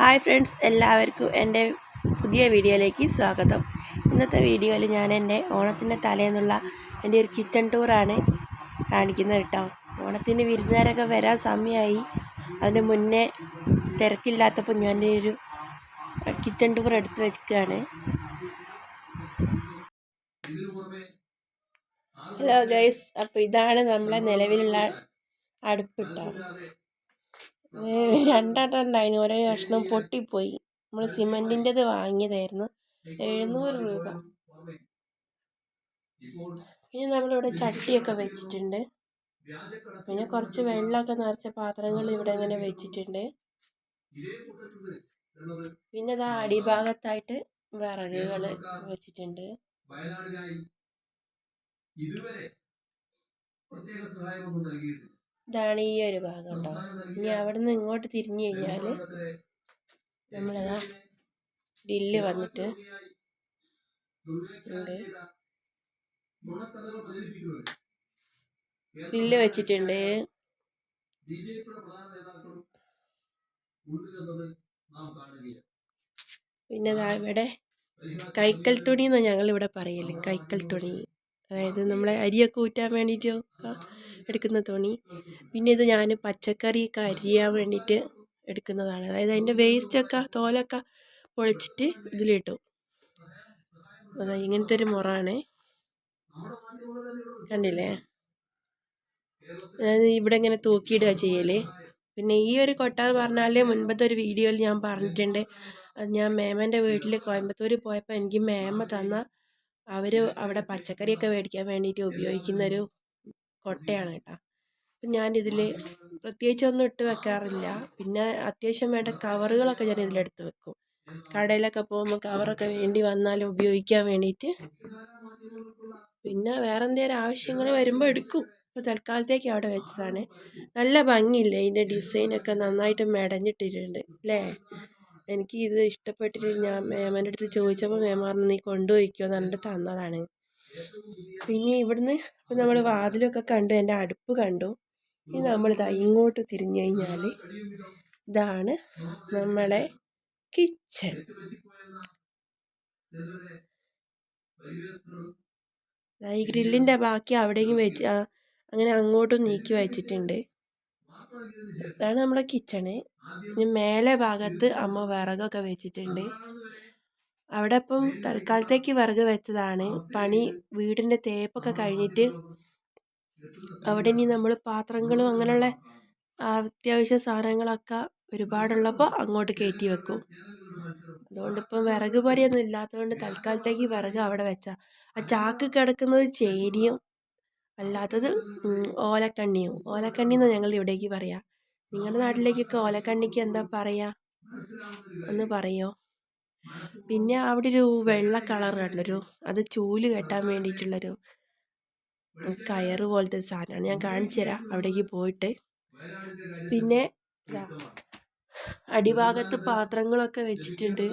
Hi friends എല്ലാവർക്കും എന്റെ പുതിയ വീഡിയോയിലേക്ക് സ്വാഗതം. ഇന്നത്തെ വീഡിയോയിൽ ഞാൻ എന്റെ ഓണത്തിന്റെ തലേന്നുള്ള എന്റെ ഒരു കിച്ചൺ ടൂറാണ് കാണിക്കുന്നത് കേട്ടോ. ഓണത്തിന് വിരുന്നുകാരൊക്കെ വരാൻ സമയമായി. അതിന് മുന്നേ തിരക്കില്ലാത്തപ്പോൾ ഞാൻ ഒരു കിച്ചൺ ടൂർ എടുത്ത് വെക്കുകയാണ്. ഹലോ ഗൈസ് അപ്പോൾ ഇതാണ് നമ്മളെ നിലവിലുള്ള അടുപ്പിട്ടോ രണ്ടെണ്ണം ഉണ്ടായിരുന്നു ഒരേ കഷ്ണം പൊട്ടിപ്പോയി. നമ്മൾ സിമെന്റിന്റെത് വാങ്ങിയതായിരുന്നു. എഴുന്നൂറ് രൂപ. പിന്നെ നമ്മളിവിടെ ചട്ടിയൊക്കെ വെച്ചിട്ടുണ്ട്. പിന്നെ കുറച്ച് വെള്ളമൊക്കെ നിറച്ച പാത്രങ്ങൾ ഇവിടെ ഇങ്ങനെ വെച്ചിട്ടുണ്ട്. പിന്നെ ഇതാ അടിഭാഗത്തായിട്ട് വിറകുകൾ വെച്ചിട്ടുണ്ട്. ഇതുവരെ പ്രത്യേക സഹായമൊന്നും നൽകിയിട്ടില്ല. ഇതാണ് ഈ ഒരു ഭാഗം ഉണ്ടോ ഇനി അവിടെ നിന്ന് ഇങ്ങോട്ട് തിരിഞ്ഞു കഴിഞ്ഞാൽ നമ്മളതാ ഡില്ല് വന്നിട്ട് ഡില്ല് വെച്ചിട്ടുണ്ട്. പിന്നെ ഇവിടെ കൈക്കൽ തുണി എന്ന് ഞങ്ങൾ ഇവിടെ പറയൽ. കൈക്കൽ തുണി. അതായത് നമ്മളെ അരിയൊക്കെ ഊറ്റാൻ വേണ്ടിയിട്ട് എടുക്കുന്ന തുണി. പിന്നെ ഇത് ഞാൻ പച്ചക്കറിയൊക്കെ അരിയാൻ വേണ്ടിയിട്ട് എടുക്കുന്നതാണ്. അതായത് അതിന്റെ വേസ്റ്റൊക്കെ തോലൊക്കെ പൊളിച്ചിട്ട് ഇതിലിട്ടു. അതാ ഇങ്ങനത്തെ ഒരു മുറാണ്. കണ്ടില്ലേ? ഞാൻ ഇവിടെ ഇങ്ങനെ തൂക്കിയിടുക ചെയ്യൽ. പിന്നെ ഈ ഒരു കൊട്ട എന്ന് പറഞ്ഞാൽ മുൻപത്തെ ഒരു വീഡിയോയിൽ ഞാൻ പറഞ്ഞിട്ടുണ്ട്. ഞാൻ മേമന്റെ വീട്ടിൽ കോയമ്പത്തൂർ പോയപ്പോൾ എനിക്ക് മേമ തന്ന അവർ അവിടെ പച്ചക്കറിയൊക്കെ മേടിക്കാൻ വേണ്ടിയിട്ട് ഉപയോഗിക്കുന്ന ഒരു കൊട്ടയാണ് കേട്ടോ. അപ്പം ഞാനിതിൽ പ്രത്യേകിച്ചൊന്നും ഇട്ട് വെക്കാറില്ല. പിന്നെ അത്യാവശ്യം വേണ്ട കവറുകളൊക്കെ ഞാൻ ഇതിലെടുത്ത് വെക്കും. കടയിലൊക്കെ പോകുമ്പോൾ കവറൊക്കെ വേണ്ടി വന്നാൽ ഉപയോഗിക്കാൻ വേണ്ടിയിട്ട് പിന്നെ വേറെ എന്തെങ്കിലും ആവശ്യങ്ങൾ വരുമ്പോൾ എടുക്കും. ഇപ്പോൾ തൽക്കാലത്തേക്ക് അവിടെ വെച്ചതാണ്. നല്ല ഭംഗിയില്ലേ? ഇതിന്റെ ഡിസൈനൊക്കെ നന്നായിട്ട് മെടഞ്ഞിട്ടിട്ടുണ്ട് അല്ലേ എനിക്ക് ഇത് ഇഷ്ടപ്പെട്ടിട്ട് ഞാൻ മേമന്റെ അടുത്ത് ചോദിച്ചപ്പോൾ മേമാറിന് നീ കൊണ്ടുപോയിക്കോ. എന്ന് പറഞ്ഞിട്ട് തന്നതാണ്. പിന്നെ ഇവിടുന്ന് നമ്മൾ വാതിലൊക്കെ കണ്ടു എന്റെ അടുപ്പ് കണ്ടു. ഇനി നമ്മളിതാ ഇങ്ങോട്ട് തിരിഞ്ഞു കഴിഞ്ഞാൽ ഇതാണ് നമ്മളെ കിച്ചൺ. ഈ ഗ്രില്ലിന്റെ ബാക്കി അവിടെയും വെച്ച് അങ്ങനെ അങ്ങോട്ടും നീക്കി വെച്ചിട്ടുണ്ട്. ഇതാണ് നമ്മുടെ കിച്ചണ്. ഇനി മേലെ ഭാഗത്ത് അമ്മ വിറകൊക്കെ വെച്ചിട്ടുണ്ട്. അവിടെ ഇപ്പം തൽക്കാലത്തേക്ക് വിറക് വെച്ചതാണ്. പണി വീടിന്റെ തേപ്പൊക്കെ കഴിഞ്ഞിട്ട് അവിടെ ഇനി നമ്മൾ പാത്രങ്ങളും അങ്ങനെയുള്ള അത്യാവശ്യ സാധനങ്ങളൊക്കെ ഒരുപാടുള്ളപ്പോൾ അങ്ങോട്ട് കയറ്റി വെക്കും. അതുകൊണ്ട് ഇപ്പം വിറക് പോലെയൊന്നും ഇല്ലാത്തതുകൊണ്ട് തൽക്കാലത്തേക്ക് വിറക് അവിടെ വെച്ചാൽ ആ ചാക്ക് കിടക്കുന്നത് ചേരിയും അല്ലാത്തത് ഓലക്കണ്ണിയും. ഓലക്കണ്ണി എന്നാണ് ഞങ്ങൾ ഇവിടേക്ക് പറയാം. നിങ്ങളുടെ നാട്ടിലേക്കൊക്കെ ഓലക്കണ്ണിക്ക് എന്താ പറയാ? ഒന്ന് പറയോ? പിന്നെ അവിടെ ഒരു വെള്ള കളർ കണ്ടൊരു അത് ചൂൽ കെട്ടാൻ വേണ്ടിയിട്ടുള്ളൊരു കയറ് പോലത്തെ സാധനമാണ്. ഞാൻ കാണിച്ചു തരാം അവിടേക്ക് പോയിട്ട്. പിന്നെ അടിഭാഗത്ത് പാത്രങ്ങളൊക്കെ വെച്ചിട്ടുണ്ട്.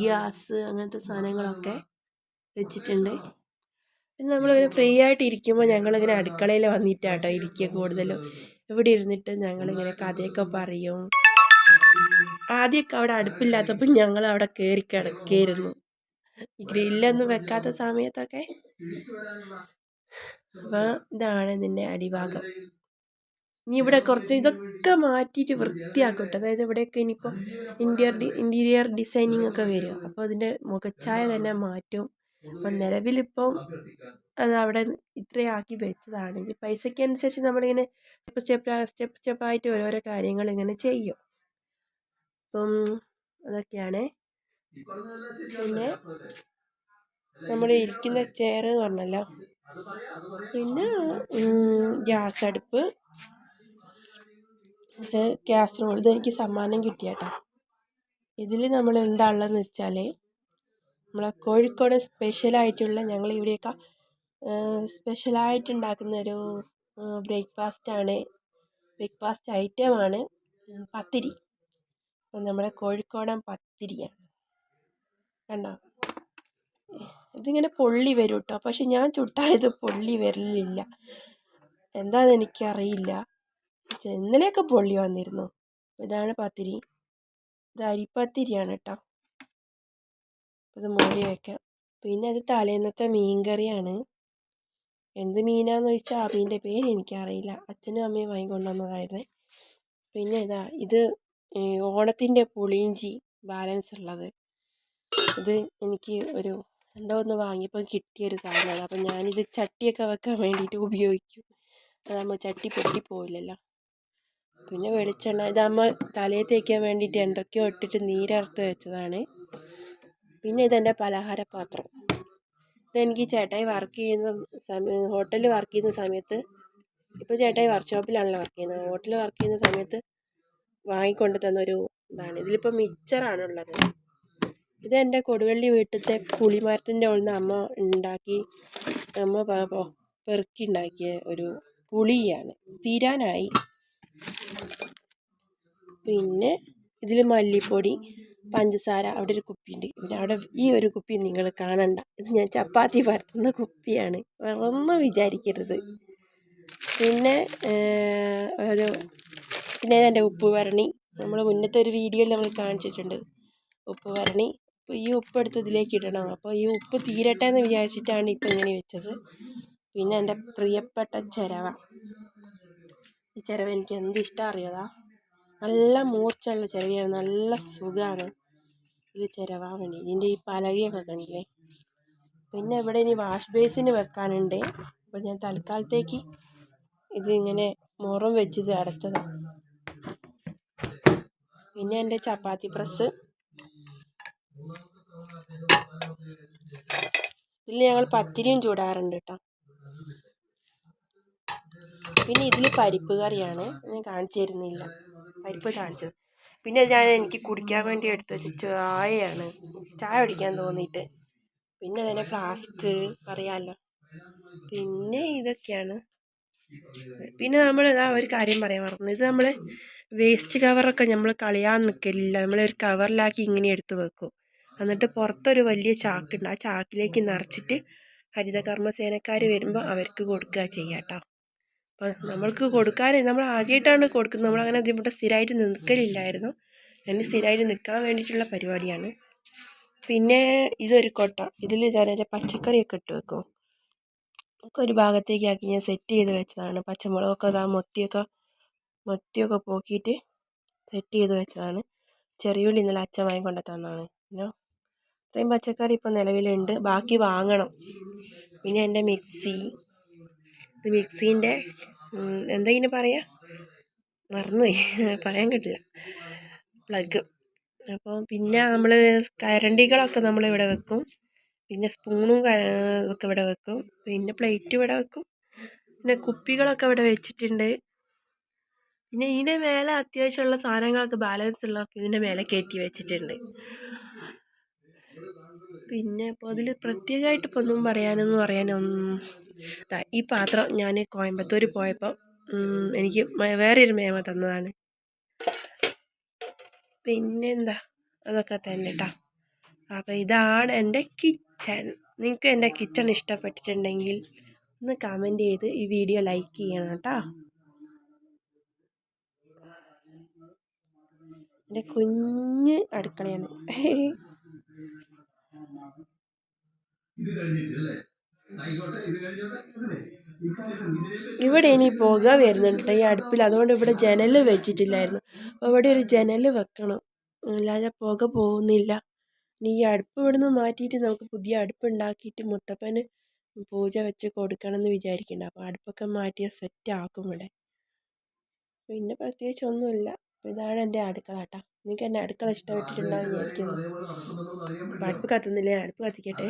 ഗ്യാസ് അങ്ങനത്തെ സാധനങ്ങളൊക്കെ വെച്ചിട്ടുണ്ട്. പിന്നെ നമ്മളിങ്ങനെ ഫ്രീ ആയിട്ട് ഇരിക്കുമ്പോൾ ഞങ്ങളിങ്ങനെ അടുക്കളയിൽ വന്നിട്ടാട്ടോ ഇരിക്കുക കൂടുതലും. ഇവിടെ ഇരുന്നിട്ട് ഞങ്ങളിങ്ങനെ കഥയൊക്കെ പറയും. ആദ്യമൊക്കെ അവിടെ അടുപ്പില്ലാത്തപ്പോൾ ഞങ്ങൾ അവിടെ കയറി കിടക്കായിരുന്നു. ഈ ഗ്രില്ലൊന്നും വെക്കാത്ത സമയത്തൊക്കെ അപ്പം ഇതാണ് ഇതിന്റെ അടിഭാഗം. ഇനി ഇവിടെ കുറച്ച് ഇതൊക്കെ മാറ്റിയിട്ട് വൃത്തിയാക്കട്ടെ. അതായത് ഇവിടെയൊക്കെ ഇനിയിപ്പോൾ ഇന്റീരിയർ ഇന്റീരിയർ ഡിസൈനിങ് ഒക്കെ വരും. അപ്പോൾ അതിന്റെ മുഖച്ഛായ തന്നെ മാറ്റും. അപ്പം നിലവിലിപ്പം അത് അവിടെ ഇത്രയാക്കി ഇനി പൈസയ്ക്ക് അനുസരിച്ച് നമ്മളിങ്ങനെ സ്റ്റെപ്പ് സ്റ്റെപ്പ് സ്റ്റെപ്പ് സ്റ്റെപ്പായിട്ട് ഓരോരോ കാര്യങ്ങൾ ഇങ്ങനെ ചെയ്യും. അപ്പം അതൊക്കെയാണ്. പിന്നെ നമ്മൾ ഇരിക്കുന്ന ചെയർ എന്ന് പറഞ്ഞല്ലോ. പിന്നെ ഗ്യാസ് അടുപ്പ്. ഇത് എനിക്ക് സമ്മാനം കിട്ടിയാട്ടോ. ഇതിൽ നമ്മൾ എന്താ വെച്ചാൽ നമ്മളെ കോഴിക്കോട് സ്പെഷ്യലായിട്ടുള്ള ഞങ്ങൾ ഇവിടെയൊക്കെ സ്പെഷ്യലായിട്ട് ഉണ്ടാക്കുന്ന ഒരു ബ്രേക്ക്ഫാസ്റ്റാണ് ബ്രേക്ക്ഫാസ്റ്റ് ഐറ്റമാണ് പത്തിരി. നമ്മുടെ കോഴിക്കോടൻ പത്തിരിയാണ്. കണ്ടോ? ഇതിങ്ങനെ പൊള്ളി വരും കേട്ടോ പക്ഷെ ഞാൻ ചുട്ടായത് പൊള്ളി വരലില്ല. എന്താണെന്ന് എനിക്കറിയില്ല. ഇന്നലെയൊക്കെ പൊള്ളി വന്നിരുന്നു. ഇതാണ് പത്തിരി. ഇത് അരിപ്പത്തിരിയാണ് കേട്ടോ. ഇത് മൂടി വയ്ക്കാം. പിന്നെ അത് തലേന്നത്തെ മീൻ കറിയാണ് എന്ത് മീനാന്ന് ചോദിച്ചാൽ ആ മീനിന്റെ പേര് എനിക്കറിയില്ല. അച്ഛനും അമ്മയും വാങ്ങിക്കൊണ്ടുവന്നതായിരുന്നേ. പിന്നെ ഇതാ ഇത് ഓണത്തിന്റെ പുളിയിഞ്ചി ബാലൻസ് ഉള്ളത്. ഇത് എനിക്ക് ഒരു എന്തോ ഒന്ന് വാങ്ങിയപ്പോൾ കിട്ടിയൊരു സാധനമാണ്. അപ്പം ഞാനിത് ചട്ടിയൊക്കെ വെക്കാൻ വേണ്ടിയിട്ട് ഉപയോഗിക്കും. അതാകുമ്പോൾ ചട്ടി പൊട്ടിപ്പോയില്ലല്ലോ പിന്നെ വെളിച്ചെണ്ണ ഇതാകുമ്പോൾ തലയിൽ തേക്കാൻ വേണ്ടിയിട്ട് എന്തൊക്കെയോ ഇട്ടിട്ട് നീരർത്ത് വെച്ചതാണ്. പിന്നെ ഇതെന്റെ പലഹാരപാത്രം. ഇതെനിക്ക് ചേട്ടായി വർക്ക് ചെയ്യുന്ന സമയം ഹോട്ടലിൽ വർക്ക് ചെയ്യുന്ന സമയത്ത് ഇപ്പോൾ ചേട്ടായി വർക്ക് ഷോപ്പിലാണല്ലോ വർക്ക് ചെയ്യുന്നത്. ഹോട്ടലിൽ വർക്ക് ചെയ്യുന്ന സമയത്ത് വാങ്ങിക്കൊണ്ട് തന്നൊരു ഇതാണ് ഇതിലിപ്പോൾ മിച്ചറാണുള്ളത്. ഇത് എന്റെ കൊടുവള്ളി വീട്ടിലത്തെ പുളിമരത്തിന്റെ ഉള്ളിൽ അമ്മ ഉണ്ടാക്കി അമ്മ പെറുക്കി ഉണ്ടാക്കിയ ഒരു പുളിയാണ്. തീരാനായി. പിന്നെ ഇതിൽ മല്ലിപ്പൊടി പഞ്ചസാര അവിടെ ഒരു കുപ്പിയുണ്ട്. പിന്നെ അവിടെ ഈ ഒരു കുപ്പി നിങ്ങൾ കാണണ്ട. ഇത് ഞാൻ ചപ്പാത്തി പരത്തുന്ന കുപ്പിയാണ്. വേറൊന്നും വിചാരിക്കരുത്. പിന്നെ ഒരു പിന്നെ ഇതെന്റെ ഉപ്പ് വരണി. നമ്മൾ മുന്നത്തെ ഒരു വീഡിയോയിൽ നമ്മൾ കാണിച്ചിട്ടുണ്ട്. ഉപ്പ് വരണി. അപ്പോൾ ഈ ഉപ്പ് എടുത്ത് ഇതിലേക്ക് ഇടണം. അപ്പോൾ ഈ ഉപ്പ് തീരട്ടെ എന്ന് വിചാരിച്ചിട്ടാണ് ഇപ്പോൾ ഇങ്ങനെ വെച്ചത്. പിന്നെ എന്റെ പ്രിയപ്പെട്ട ചിരവ. ഈ ചിരവ എനിക്ക് എന്ത് ഇഷ്ടം അറിയാതാ നല്ല മൂർച്ചയുള്ള ചിരവയാണ്. നല്ല സുഖമാണ് ഇത് ചിരവാൻ വേണ്ടി. ഇതിന്റെ ഈ പലകയൊക്കെ കണ്ടില്ലേ? പിന്നെ ഇവിടെ ഇനി വാഷ് ബേസിന് വെക്കാനുണ്ട്. അപ്പോൾ ഞാൻ തൽക്കാലത്തേക്ക് ഇതിങ്ങനെ മുറം വെച്ച് അടച്ചതാണ് പിന്നെ എന്റെ ചപ്പാത്തി പ്രസ് ഇതിൽ ഞങ്ങൾ പത്തിരിയും ചൂടാറുണ്ട് കേട്ടോ പിന്നെ ഇതിൽ പരിപ്പ് കറിയാണ്. ഞാൻ കാണിച്ചു തരുന്നില്ല. പരിപ്പ് കാണിച്ചു പിന്നെ ഞാൻ എനിക്ക് കുടിക്കാൻ വേണ്ടി എടുത്തു വെച്ച ചായയാണ്. ചായ കുടിക്കാൻ തോന്നിയിട്ട്. പിന്നെ അതിന്റെ ഫ്ലാസ്ക് അറിയാമല്ലോ പിന്നെ ഇതൊക്കെയാണ്. പിന്നെ നമ്മൾ ഇതാ ഒരു കാര്യം പറയാൻ മറന്നു. ഇത് നമ്മൾ വേസ്റ്റ് കവറൊക്കെ നമ്മൾ കളയാൻ നിൽക്കലില്ല നമ്മളൊരു കവറിലാക്കി ഇങ്ങനെ എടുത്ത് വെക്കും. എന്നിട്ട് പുറത്തൊരു വലിയ ചാക്കുണ്ട്. ആ ചാക്കിലേക്ക് നിറച്ചിട്ട് ഹരിതകർമ്മസേനക്കാർ വരുമ്പോൾ അവർക്ക് കൊടുക്കുക ചെയ്യുക കേട്ടോ അപ്പോൾ നമ്മൾക്ക് കൊടുക്കാൻ നമ്മൾ ആദ്യമായിട്ടാണ് കൊടുക്കുന്നത്. നമ്മളങ്ങനെ ഇവിടെ സ്ഥിരമായിട്ട് നിൽക്കലില്ലായിരുന്നു അതിന് സ്ഥിരമായിട്ട് നിൽക്കാൻ വേണ്ടിയിട്ടുള്ള പരിപാടിയാണ്. പിന്നെ ഇതൊരു കൊട്ട. ഇതിൽ എന്റെ പച്ചക്കറിയൊക്കെ ഇട്ട് വെക്കും. ഒക്കെ ഒരു ഭാഗത്തേക്ക് ആക്കി ഞാൻ സെറ്റ് ചെയ്ത് വെച്ചതാണ്. പച്ചമുളകൊക്കെ അതാ മൊത്തിയൊക്കെ മൊത്തിയൊക്കെ പോക്കിയിട്ട് സെറ്റ് ചെയ്ത് വെച്ചതാണ്. ചെറിയുള്ളി ഇന്നലെ അച്ഛൻ വാങ്ങിക്കൊണ്ട് തന്നതാണ്. പിന്നെ ഇത്രയും പച്ചക്കറി ഇപ്പം നിലവിലുണ്ട്. ബാക്കി വാങ്ങണം. പിന്നെ എന്റെ മിക്സി. മിക്സീന്റെ എന്താ ഇതിന് പറയുക മറന്നുപോയി. പറയാൻ കിട്ടില്ല. പ്ലഗ്. അപ്പോൾ പിന്നെ നമ്മൾ കരണ്ടികളൊക്കെ നമ്മൾ ഇവിടെ വെക്കും. പിന്നെ സ്പൂണും ഒക്കെ ഇവിടെ വെക്കും. പിന്നെ പ്ലേറ്റ് ഇവിടെ വെക്കും. പിന്നെ കുപ്പികളൊക്കെ ഇവിടെ വെച്ചിട്ടുണ്ട്. പിന്നെ ഇതിന്റെ മേലെ അത്യാവശ്യമുള്ള സാധനങ്ങളൊക്കെ ബാലൻസ് ഉള്ളതൊക്കെ ഇതിന്റെ മേലെ കയറ്റി വെച്ചിട്ടുണ്ട്. പിന്നെ ഇപ്പോൾ അതിൽ പ്രത്യേകമായിട്ട് ഇപ്പോൾ ഒന്നും പറയാനൊന്നും പറയാനൊന്നും ഈ പാത്രം ഞാൻ കോയമ്പത്തൂർ പോയപ്പോൾ എനിക്ക് വേറൊരു മേമ തന്നതാണ്. പിന്നെന്താ അതൊക്കെ തന്നെ കേട്ടോ അപ്പോൾ ഇതാണ് എന്റെ കിച്ചൺ നിങ്ങൾക്ക് എന്റെ കിച്ചൺ ഇഷ്ടപ്പെട്ടിട്ടുണ്ടെങ്കിൽ ഒന്ന് കമന്റ് ചെയ്ത് ഈ വീഡിയോ ലൈക്ക് ചെയ്യണം കേട്ടോ എന്റെ കുഞ്ഞ് അടുക്കളയാണ്. ഇവിടെ ഇനി പുക വരുന്നുണ്ട്. ഈ അടുപ്പിൽ അതുകൊണ്ട് ഇവിടെ ജനൽ വെച്ചിട്ടില്ലായിരുന്നു. ഇവിടെ ഒരു ജനൽ വെക്കണം. അല്ലാതെ പുക പോകുന്നില്ല. ഈ അടുപ്പ് ഇവിടുന്ന് മാറ്റിയിട്ട് നമുക്ക് പുതിയ അടുപ്പ് ഉണ്ടാക്കിയിട്ട് മുത്തപ്പന് പൂജ വെച്ച് കൊടുക്കണം എന്ന് വിചാരിക്കുന്നുണ്ട്. അപ്പോൾ അടുപ്പൊക്കെ മാറ്റി സെറ്റ് ആക്കും ഇവിടെ. പിന്നെ പ്രത്യേകിച്ച് ഒന്നുമില്ല. ഇതാണ് എന്റെ അടുക്കള കേട്ടോ നിങ്ങൾക്ക് എന്റെ അടുക്കള ഇഷ്ടപ്പെട്ടിട്ടുണ്ടാവും വിചാരിക്കുന്നു അടുപ്പ് കത്തുന്നില്ലേ? അടുപ്പ് കത്തിക്കട്ടെ.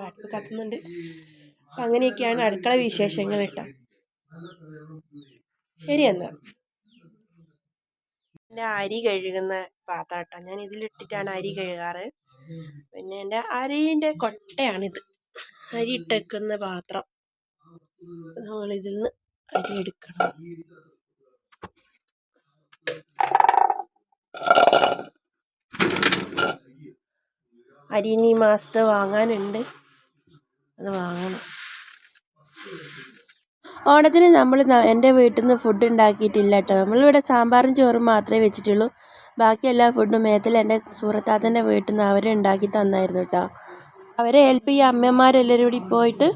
അടുപ്പ് കത്തുന്നുണ്ട്. അങ്ങനെയൊക്കെയാണ് അടുക്കള വിശേഷങ്ങൾ കേട്ടോ. ശരി എന്നാൽ എന്റെ അരി കഴുകുന്ന പാത്രം കേട്ടോ ഞാൻ ഇതിലിട്ടിട്ടാണ് അരി കഴുകാറ്. പിന്നെ എന്റെ അരിന്റെ കൊട്ടയാണിത്. അരി ഇട്ടേക്കുന്ന പാത്രം. നമ്മളിതിൽ നിന്ന് അരി എടുക്കണം. അരി ഇനി മാസത്തെ വാങ്ങാനുണ്ട്. അത് വാങ്ങണം. ഓണത്തിന് നമ്മൾ എന്റെ വീട്ടിൽ നിന്ന് ഫുഡ് ഉണ്ടാക്കിയിട്ടില്ല കേട്ടോ നമ്മളിവിടെ സാമ്പാറും ചോറും മാത്രമേ വെച്ചിട്ടുള്ളൂ. ബാക്കി എല്ലാ ഫുഡും മേത്തിൽ എന്റെ സൂറത്താത്തന്റെ വീട്ടിൽ നിന്ന് അവർ ഉണ്ടാക്കി തന്നായിരുന്നു കേട്ടോ അവരെ ഹെൽപ്പ് ഈ അമ്മമാരെല്ലാവരും കൂടി പോയിട്ട്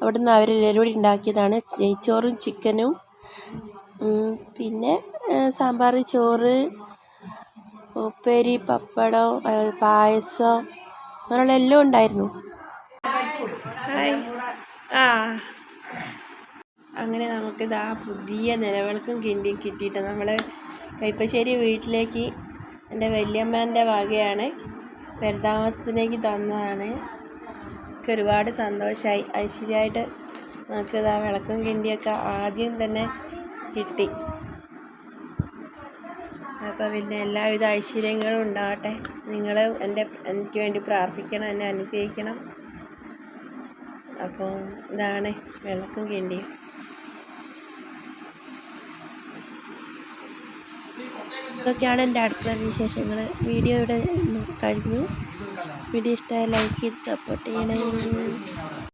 അവിടെ നിന്ന് അവരെല്ലാവരും കൂടി ഉണ്ടാക്കിയതാണ്. നെയ്ച്ചോറും ചിക്കനും പിന്നെ സാമ്പാർ ചോറ് ഉപ്പേരി പപ്പടം പായസം അങ്ങനെയുള്ള എല്ലാം ഉണ്ടായിരുന്നു. ആ. അങ്ങനെ നമുക്ക് ഇതാ പുതിയ നിലവിളക്കും കിണ്ടിയും കിട്ടിയിട്ട് നമ്മൾ കൈപ്പശ്ശേരി വീട്ടിലേക്ക് എന്റെ വല്യമ്മേന്റെ വകയാണ് പെരുതാമസത്തിലേക്ക് തന്നതാണ്. ഒരുപാട് സന്തോഷമായി ഐശ്വര്യമായിട്ട് നമുക്ക് ഇതാ വിളക്കും കിണ്ടിയൊക്കെ ആദ്യം തന്നെ കിട്ടി. അപ്പോൾ പിന്നെ എല്ലാവിധ ഐശ്വര്യങ്ങളും ഉണ്ടാവട്ടെ. നിങ്ങൾ എന്റെ എനിക്ക് വേണ്ടി പ്രാർത്ഥിക്കണം എന്നെ അനുഗ്രഹിക്കണം. അപ്പോൾ ഇതാണ് വിളക്കും കിണ്ടിയും. ഇതൊക്കെയാണ് എന്റെ അടുക്കള വിശേഷങ്ങൾ. വീഡിയോ ഇവിടെ കഴിഞ്ഞു. വീഡിയോ ഇഷ്ടമായ ലൈക്ക് ചെയ്ത് സപ്പോർട്ട് ചെയ്യണേ.